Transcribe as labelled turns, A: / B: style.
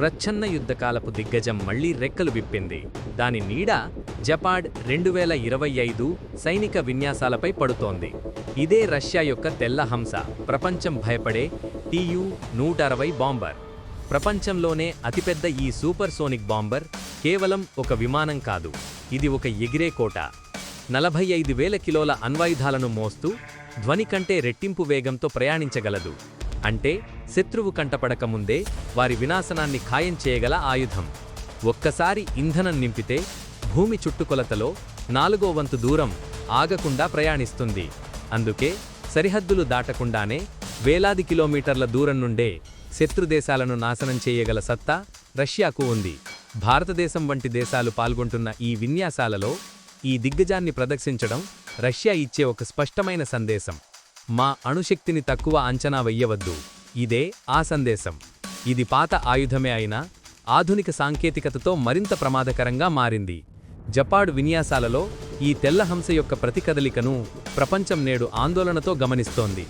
A: ప్రచ్ఛన్న యుద్ధకాలపు దిగ్గజం మళ్ళీ రెక్కలు విప్పింది. దాని నీడ జపాడ్ రెండు వేల ఇరవై ఐదు సైనిక విన్యాసాలపై పడుతోంది. ఇదే రష్యా యొక్క తెల్ల హంస. ప్రపంచం భయపడే టీయు నూట అరవై బాంబర్. ప్రపంచంలోనే అతిపెద్ద ఈ సూపర్ సోనిక్ బాంబర్ కేవలం ఒక విమానం కాదు. ఇది ఒక ఎగిరే కోట. నలభై ఐదు వేల కిలోల అణ్వాయుధాలను మోస్తూ ధ్వని కంటే రెట్టింపు వేగంతో ప్రయాణించగలదు. అంటే శత్రువు కంటపడకముందే వారి వినాశనాన్ని ఖాయం చేయగల ఆయుధం. ఒక్కసారి ఇంధనం నింపితే భూమి చుట్టుకొలతలో నాలుగో వంతు దూరం ఆగకుండా ప్రయాణిస్తుంది. అందుకే సరిహద్దులు దాటకుండానే వేలాది కిలోమీటర్ల దూరం నుండే శత్రుదేశాలను నాశనం చేయగల సత్తా రష్యాకు ఉంది. భారతదేశం వంటి దేశాలు పాల్గొంటున్న ఈ విన్యాసాలలో ఈ దిగ్గజాన్ని ప్రదర్శించడం రష్యా ఇచ్చే ఒక స్పష్టమైన సందేశం. మా అణుశక్తిని తక్కువ అంచనా వెయ్యవద్దు. ఇదే ఆ సందేశం. ఇది పాత ఆయుధమే అయినా ఆధునిక సాంకేతికతతో మరింత ప్రమాదకరంగా మారింది. జపాడ్ విన్యాసాలలో ఈ తెల్ల హంస యొక్క ప్రతికదలికను ప్రపంచం నేడు ఆందోళనతో గమనిస్తోంది.